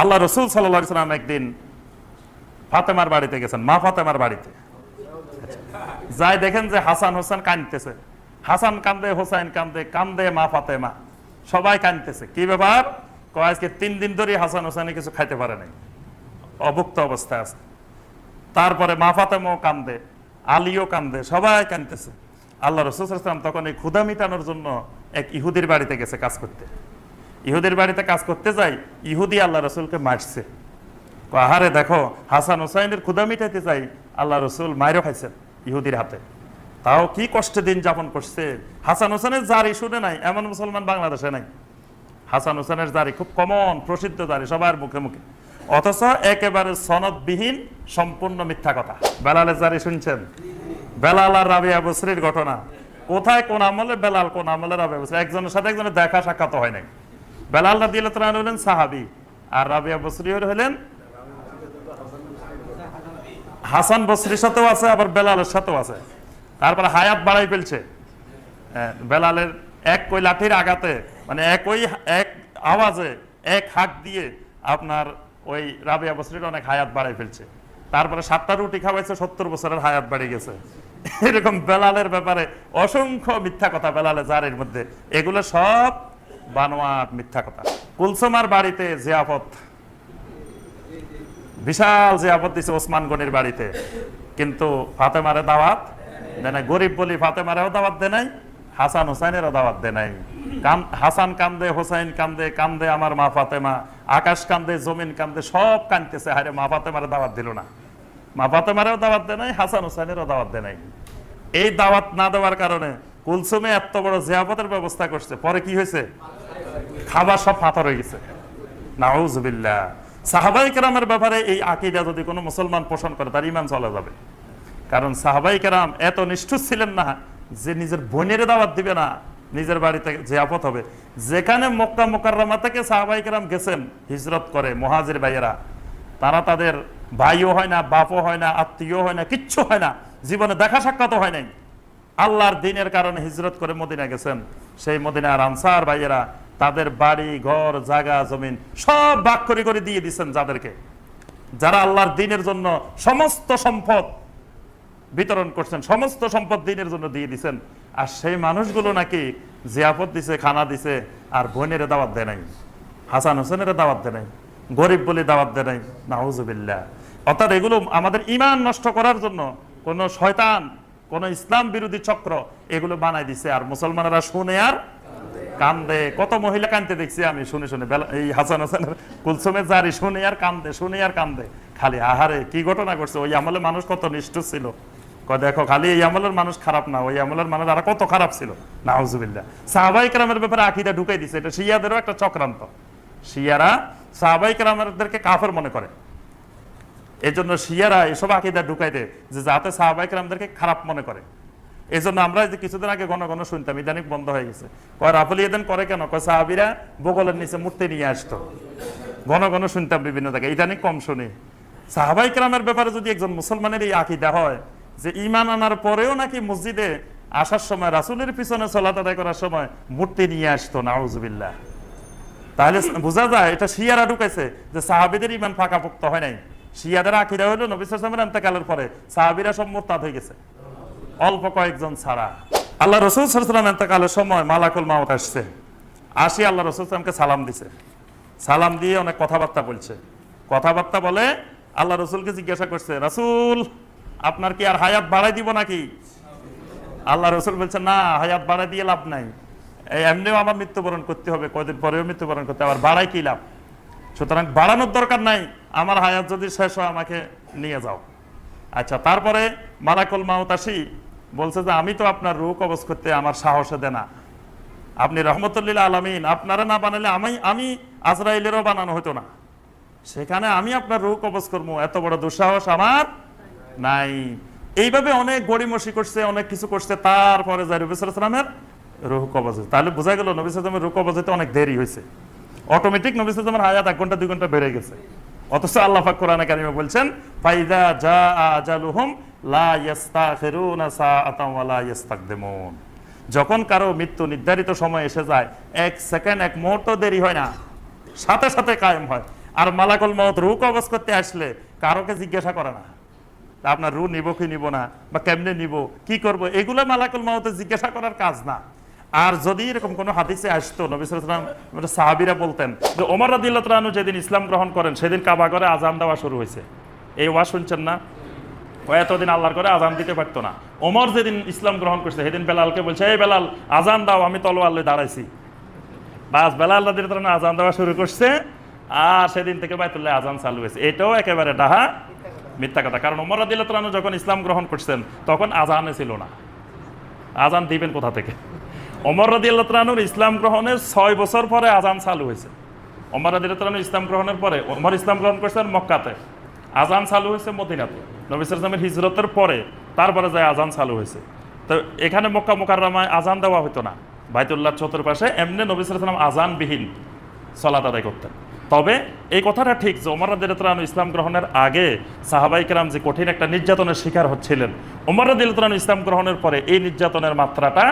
আল্লাহ রসুল সাল্লাহ সাল্লাম একদিন ফাতেমার বাড়িতে গেছেন, মা ফাতেমার বাড়িতে। যাই দেখেন যে হাসান হোসেন কাঁদতেছে। হাসান কান্দে হোসাইন কান্দে কান্দে মা ফাতেমা। সবাই কাঁদতেছে। কি ব্যাপার? আজকে তিন দিন ধরে হাসান হোসেনে কিছু খাইতে পারে নাই। অভুক্ত অবস্থায় আছে। তারপরে মা ফাতেমাও কান্দে আলীও কান্দে সবাই কান্দতেছে আল্লাহ রসুলাম তখন এই ক্ষুদা মিটানোর জন্য এক ইহুদির বাড়িতে গেছে কাজ করতে। ইহুদির বাড়িতে কাজ করতে যাই, ইহুদি আল্লাহ রসুলকে মারছে। আহারে দেখো, হাসান হোসাইনের ক্ষুদা মিটাইতে চাই আল্লাহ রসুল মায়েরও খাইছেন ইহুদির হাতে। তাও কি কষ্টে দিন যাপন করছে? হাসান হোসেনের জারি শুনে নাই, এমন মুসলমান বাংলাদেশে নাই। হাসান হোসেনের জারি খুব কমন প্রসিদ্ধ জারি সবার মুখে মুখে। অথচ একেবারে সনদবিহীন, সম্পূর্ণ মিথ্যা কথা। বেলালের জারি শুনছেন? বেলাল আর রাবিয়া বসরির ঘটনা। কোথায় কোন আমলে বেলাল, কোন আমলে রাবিয়া বসরি? একজনের সাথে একজনের দেখা সাক্ষাৎ হয় নাই। হলেন সাহাবি, আর রাবিয়া হলেন হাসান বসরির সাথেও আছে, আবার বেলালের সাথেও আছে। তারপরে হায়াত বাড়াই ফেলছে। বেলালের এক কই লাঠির আঘাতে মানে একই এক আওয়াজে এক হাক দিয়ে আপনার ওই রাবিয়া বসরির অনেক হায়াত বাড়াই ফেলছে। তারপরে সাতটা রুটি খাওয়াইছে, সত্তর বছরের হায়াত বাড়ে গেছে। এরকম বেলালের ব্যাপারে অসংখ্য মিথ্যা কথা বেলালে জারের মধ্যে। এগুলো সব বানোয়াট মিথ্যা কথা। কুলসুমার বাড়িতে জিয়াফত। বিশাল জিয়াফত দিছে ওসমান গনির বাড়িতে। কিন্তু ফাতেমারে দাওয়াত দেয় গরিব বলি ফাতেমারেও দাওয়াত দেয় নাই, হাসান হুসাইনেরও দাওয়াত দেয় নাই। কান- হাসান কান্দে, হোসাইন কান্দে কান্দে আমার মা ফাতেমা। আকাশ কান্দে, জমিন কান্দে, সব কান্দতেছে হারে মা ফাতেমারে দাওয়াত দিল না। মা ফাতেমারেও দাওয়াত দেয় নাই, হাসান হুসাইনেরও দাওয়াত দেয় নাই। এই দাওয়াত না দেওয়ার কারণে কুলসুমে এত বড় জিয়াফতের ব্যবস্থা করছে। পরে কি হয়েছে? খাবার সব পাথর হয়ে গেছে। নাউজবিল্লাহ। সাহাবাই কেরামের ব্যাপারে এই আকিদা যদি কোনো মুসলমান পোষণ করে, তার ইমান চলে যাবে। কারণ সাহাবাই কেরাম এত নিষ্ঠুর ছিলেন না যে নিজের বোনের দাওয়াত দিবে না, নিজের বাড়িতে যে আপদ হবে। যেখানে মক্কা মোকাররমা থেকে সাহাবাই কেরাম গেছেন, হিজরত করে মহাজির ভাইয়েরা, তারা তাদের ভাইও হয় না, বাপও হয় না আত্মীয় হয় না, কিচ্ছু হয় না, জীবনে দেখা সাক্ষাৎ হয় নাই। আল্লাহর দিনের কারণে হিজরত করে মদিনা গেছেন। সেই মদিনার আনসার ভাইয়েরা তাদের বাড়ি, ঘর, জায়গা, জমিন সব ভাগ করে করে দিয়ে দিচ্ছেন যাদেরকে। যারা আল্লাহর দিনের জন্য সমস্ত সম্পদ বিতরণ করছেন, সমস্ত সম্পদ দিনের জন্য দিয়ে দিচ্ছেন আর সেই মানুষগুলো নাকি জিয়াপত দিছে, খানা দিছে, আর বোনের দাওয়াত দেয় নাই, হাসান হোসেনের দাওয়াত দেয় নাই, গরিব বলে দাওয়াত দেয় নাই, নাউজুবিল্লাহ। অর্থাৎ এগুলো আমাদের ইমান নষ্ট করার জন্য কোন শয়তান, কোন ইসলাম বিরোধী চক্র এগুলো বানাই দিছে, আর মুসলমানেরা শুনে আর কান্দে, কত মহিলা কান্দতে দেখছি আমি, শুনে শুনে। এই হাসান হাসানের কুলসুমের জারি, শুনে আর কান্দে, শুনে আর কান্দে। খালি আহারে, কি ঘটনা করছে ওই আমলে মানুষ কত নিষ্ঠুর ছিল। দেখো, খালি এই আমলের মানুষ খারাপ না, ওই আমলের মানুষ আর কত খারাপ ছিল। নাউজুবিল্লাহ। সাহাবাই কেরামের ব্যাপারে আকিদা ঢুকাই দিছে। এটা শিয়াদেরও একটা চক্রান্ত। শিয়ারা সাহাবাই কেরামেরদেরকে কাফের মনে করে। এই জন্য শিয়ারা এসব আকিদা ঢুকাই দেয় যে যাতে সাহাবাই কেরামদেরকে খারাপ মনে করে। এই জন্য আমরা যে কিছুদিন আগে ঘন ঘন শুনতাম ইদানিক বন্ধ হয়ে গেছে। কয় রাফুল ইয়েদেন করে কেন? কয়, সাহাবিরা বগলের নিচে মূর্তি নিয়ে আসতো। ঘন ঘন শুনতাম বিভিন্ন জায়গায় ইদানিক কম শুনি। সাহাবাই কেরামের ব্যাপারে যদি একজন মুসলমানের এই আকিদা হয়, যে ইমান আনার পরেও নাকি মসজিদে আসার সময়, রাসুলের পিছনে চলা আদায় করার সময় মূর্তি নিয়ে আসতো, নাউজুবিল্লাহ। তাহলে বোঝা যায়, এটা শিয়ারা ঢুকেছে যে সাহাবিদের ইমান ফাঁকাপোক্ত হয় নাই। শিয়াদের আকিরা হলো নবিসের এন্তেকালের পরে সাহাবিরা সব মোরতাদ হয়ে গেছে। অল্প কয়েকজন ছাড়া। আল্লাহ রসুল সাল্লাম এন্তেকালের সময় মালাকুল মাউত আসছে। আসি আল্লাহ রসুল সালামকে সালাম দিছে। সালাম দিয়ে অনেক কথাবার্তা বলছে। কথাবার্তা বলে আল্লাহ রসুলকে জিজ্ঞাসা করছে, রাসুল, আপনার কি আর হায়াত বাড়াই দিব নাকি? আল্লাহ রসুল বলছে না, হায়াত বাড়াই দিয়ে লাভ নাই। এমনিও আমার মৃত্যুবরণ করতে হবে, কয়দিন পরেও মৃত্যুবরণ করতে আবার বাড়াই কি লাভ? সুতরাং বাড়ানোর দরকার নাই, আমার হায়াত যদি শেষ হয় আমাকে নিয়ে যাও। আচ্ছা তারপরে মালাকুল মাউত আসি। বলছে যে আমি তো আপনার রূপ কবজ করতে আমার সাহসে দে না। আপনি রহমতুল্লিল্লা আলমিন, আপনারা না বানালে আমি আমি আজরাইলেরও বানানো হতো না। সেখানে আমি আপনার রূপ কবজ করব, এত বড় দুঃসাহস আমার নাই। এইভাবে অনেক গড়িমসি করছে, অনেক কিছু করছে, তারপরে যায় সালামের রুহ কবজ। তাহলে বোঝা গেল নবী সালামের রুহ কবজ হতে অনেক দেরি হয়েছে। অটোমেটিক নবী সালামের হায়াত এক ঘণ্টা, দুই ঘণ্টা বেড়ে গেছে। অথচ আল্লাহ কোরআনে কারিমে বলছেন, ফাইদা জা আজালুহুম যখন কারও মৃত্যু নির্ধারিত সময় এসে যায়, এক সেকেন্ড, এক মুহূর্ত দেরি হয় না, সাথে সাথে কায়েম হয়। আর মালাকুল মত রু কবজ করতে আসলে কারোকে জিজ্ঞাসা করে না। আপনার রু নিব কি নিব না? বা কেমনে নিব? কি করব? এগুলো মালাকুল মতে জিজ্ঞাসা করার কাজ না। আর যদি এরকম কোনো হাদিসে আসতো, নবী সালাম সাহাবিরা বলতেন যে, ওমর রাদিল্লাহ যেদিন ইসলাম গ্রহণ করেন, সেদিন কাবা করে আজান দেওয়া শুরু হয়েছে। এই ওয়া শুনছেন না? এতদিন আল্লাহর করে আজান দিতে পারতো না। ওমর যেদিন ইসলাম গ্রহণ করছে, সেদিন বেলালকে বলছে, এই বেলাল আজান দাও, আমি তলোয়ার লয়ে দাঁড়াইছি। বাস বেলাল রাদির তাআলা আজান দেওয়া শুরু করছে, আর সেদিন থেকে বাইতুল্লাহ আজান চালু হয়েছে। এটাও একেবারে ডাহা মিথ্যা কথা। কারণ ওমর রাদিল্লাহ তাআলা যখন ইসলাম গ্রহণ করছেন, তখন আজানে ছিল না। আজান দিবেন কোথা থেকে? ওমর রাদিয়াল্লাহু তাআলার ইসলাম গ্রহণের ছয় বছর পরে আজান চালু হয়েছে। ওমর রাদিয়াল্লাহু তাআলা ইসলাম গ্রহণের পরে, ওমর ইসলাম গ্রহণ করেছেন মক্কাতে। আজান চালু হয়েছে মদিনাতে। নবী সাল্লামের হিজরতের পরে তারপরে যায় আজান চালু হয়েছে। তো এখানে মক্কা মোকাররমায় আজান দেওয়া হতো না। বাইতুল্লাহ চতুর্পাশে এমনি নবী সাল্লাম আজানবিহীন সলাত আদায় করতেন। তবে এই কথাটা ঠিক যে ওমর রাদিয়াল্লাহু ইসলাম গ্রহণের আগে সাহাবাই কেরাম যে কঠিন একটা নির্যাতনের শিকার হচ্ছিলেন ওমর রাদিয়াল্লাহু ইসলাম গ্রহণের পরে এই নির্যাতনের মাত্রাটা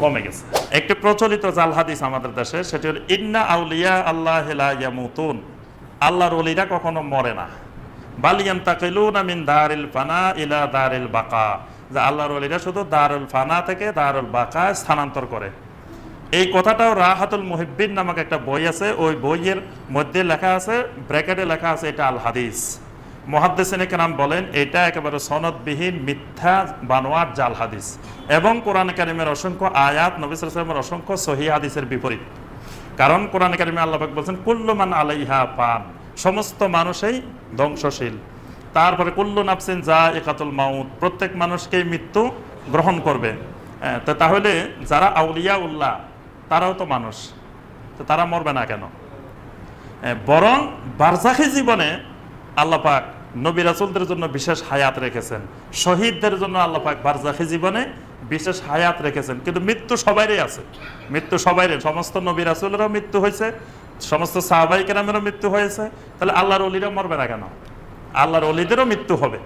কমে গেছে। একটি প্রচলিত জাল হাদিস আমাদের দেশে, সেটি হল, ইন্না আউলিয়া আল্লাহ ইয়ামুতুন। আল্লাহর ওলিরা কখনো মরে না। বালিয়ান তাকিলুনা মিন দারিল ফানা ইলা দারিল বাকা। যে আল্লাহর ওলিরা শুধু দারুল ফানা থেকে দারুল বাকা স্থানান্তর করে। এই কথাটাও রাহাতুল মুহিব্বিন নামক একটা বই আছে, ওই বইয়ের মধ্যে লেখা আছে, ব্র্যাকেটে লেখা আছে এটা আল হাদিস। মহাদ্দেসিনে নাম বলেন, এটা একেবারে সনদবিহীন মিথ্যা বানোয়ার জাল হাদিস। এবং কোরআন কারিমের অসংখ্য আয়াত, নবী সালামের অসংখ্য সহি হাদিসের বিপরীত। কারণ কোরআন কারিমে আল্লাহাক বলছেন কুল্লুমান আলাইহা পান। সমস্ত মানুষই ধ্বংসশীল। তারপরে কুল্লু নাফসিন যা একাতুল মাউত, প্রত্যেক মানুষকেই মৃত্যু গ্রহণ করবে। তো তাহলে যারা আউলিয়া উল্লাহ তারাও তো মানুষ। তো তারা মরবে না কেন? বরং বারজাখি জীবনে আল্লাহ পাক নবী রাসুলদের জন্য বিশেষ হায়াত রেখেছেন। শহীদদের জন্য আল্লাহ পাক বারজাখি জীবনে বিশেষ হায়াত রেখেছেন। কিন্তু মৃত্যু সবাইরই আছে। মৃত্যু সবাইরে সমস্ত নবী রাসুলেরও মৃত্যু হয়েছে। সমস্ত সাহাবাই কেরামেরও মৃত্যু হয়েছে, তাহলে আল্লাহর অলিরা মরবে না কেন? আল্লাহর অলিদেরও মৃত্যু হবে।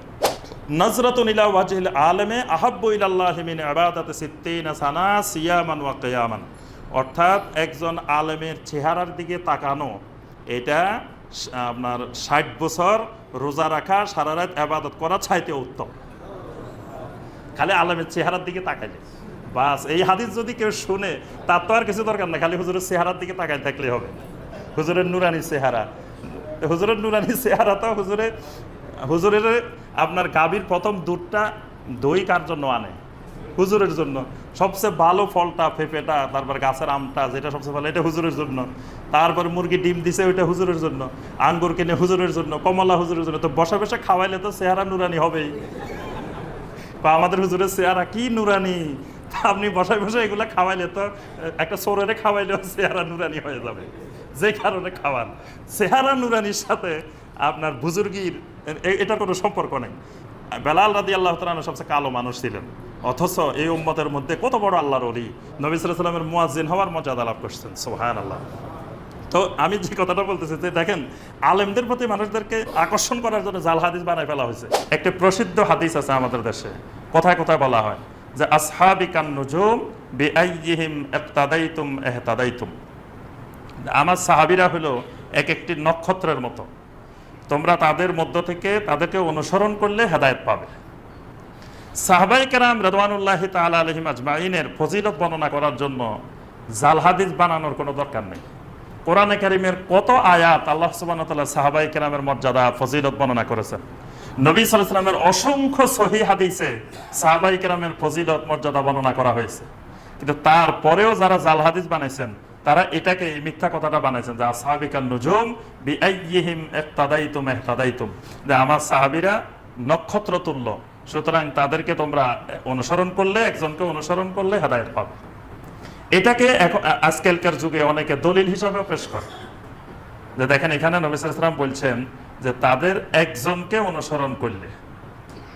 নজরতুন ইলা ওয়াজহিল আলমে আহাব্বু ইলাল্লাহি মিন ইবাদাতি সিত্তিনা অর্থাৎ একজন আলেমের চেহারার দিকে তাকানো, এটা আপনার ষাট বছর রোজা রাখা, সারা রাত আবাদত করা চাইতে উত্তম। খালি আলেমের চেহারার দিকে তাকাইলে। বাস, এই হাদিস যদি কেউ শুনে, তার তো আর কিছু দরকার না খালি হুজুরের চেহারার দিকে তাকাই থাকলে হবে। হুজুরের নুরানি চেহারা। হুজুরের নুরানি চেহারা তো হুজুরে, হুজুরের আপনার গাভীর প্রথম দুধটা দই কার জন্য আনে? হুজুরের জন্য। সবচেয়ে ভালো ফলটা পেঁপেটা তারপর গাছের আমটা যেটা সবচেয়ে ভালো, এটা হুজুরের জন্য। তারপর মুরগি ডিম দিছে, ওইটা হুজুরের জন্য। আঙ্গুর কিনে হুজুরের জন্য, কমলা হুজুরের জন্য। তো বসা বসে খাওয়াইলে তো চেহারা নুরানি হবেই। বা আমাদের হুজুরের চেহারা কি নুরানি? আপনি বসায় বসে এগুলো খাওয়াইলে তো, একটা সোরেরে খাওয়াইলেও চেহারা নুরানি হয়ে যাবে। যে কারণে খাওয়ান। চেহারা নুরানির সাথে আপনার বুজুর্গির, এ- এটার কোনো সম্পর্ক নেই। বেলাল রাদি আল্লাহ তালন সবচেয়ে কালো মানুষ ছিলেন। অথচ এই উম্মতের মধ্যে কত বড় আল্লাহর অলি নবী সাল্লামের মুয়াজ্জিন হওয়ার মর্যাদা লাভ করছেন সোহান আল্লাহ তো আমি যে কথাটা বলতেছি, যে দেখেন, আলেমদের প্রতি মানুষদেরকে আকর্ষণ করার জন্য জাল হাদিস বানায় ফেলা হয়েছে। একটি প্রসিদ্ধ হাদিস আছে আমাদের দেশে। কোথায় কোথায় বলা হয়? যে আসহাবি কান নুজুম বিআইয়িহিম ইক্তাদাইতুম ইহতাদাইতুম। আমার সাহাবীরা হলো এক একটি নক্ষত্রের মতো। তোমরা তাদের মধ্য থেকে তাদেরকে অনুসরণ করলে হেদায়েত পাবে। সাহাবাই কেরাম রেদওয়ানুল্লাহ তাআলা আলহিম আজমাইনের ফজিলত বর্ণনা করার জন্য জাল হাদিস বানানোর কোনো দরকার নেই। কোরআনে কারিমের কত আয়াত আল্লাহ সুবাহ তাল্লাহ সাহাবাই কেরামের মর্যাদা, ফজিলত বর্ণনা করেছেন। নবী সালামের অসংখ্য সহি হাদিসে সাহাবাই কেরামের ফজিলত, মর্যাদা বর্ণনা করা হয়েছে। কিন্তু তারপরেও যারা জাল হাদিস বানাইছেন তারা এটাকে এই মিথ্যা কথাটা বানাইছেন যে সাহাবিকান নুজুম বিআইয়িহিম ইক্তাদাইতুম ইহতাদাইতুম। যে, আমার সাহাবিরা নক্ষত্র তুল্য, সুতরাং তাদেরকে তোমরা অনুসরণ করলে, একজনকে অনুসরণ করলে হেদায়েত পাবে। এটাকে এখন আজকালকার যুগে অনেকে দলিল হিসাবে পেশ করে। যে, দেখেন, এখানে নবী সালাম বলছেন যে, তাদের একজনকে অনুসরণ করলে।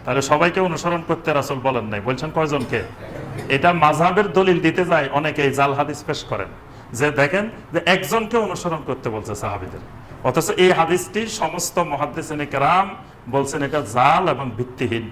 তাহলে সবাইকে অনুসরণ করতে রাসূল বলেন নাই। বলছেন কয়জনকে? এটা মাযহাবের দলিল দিতে যায়, অনেকে জাল হাদিস পেশ করেন। যে দেখেন যে একজনকে অনুসরণ করতে বলছে সাহাবিদের। অথচ এই হাদিসটি সমস্ত মহাদ্দিসিনে কেরাম বলছেন এটা জাল এবং ভিত্তিহীন।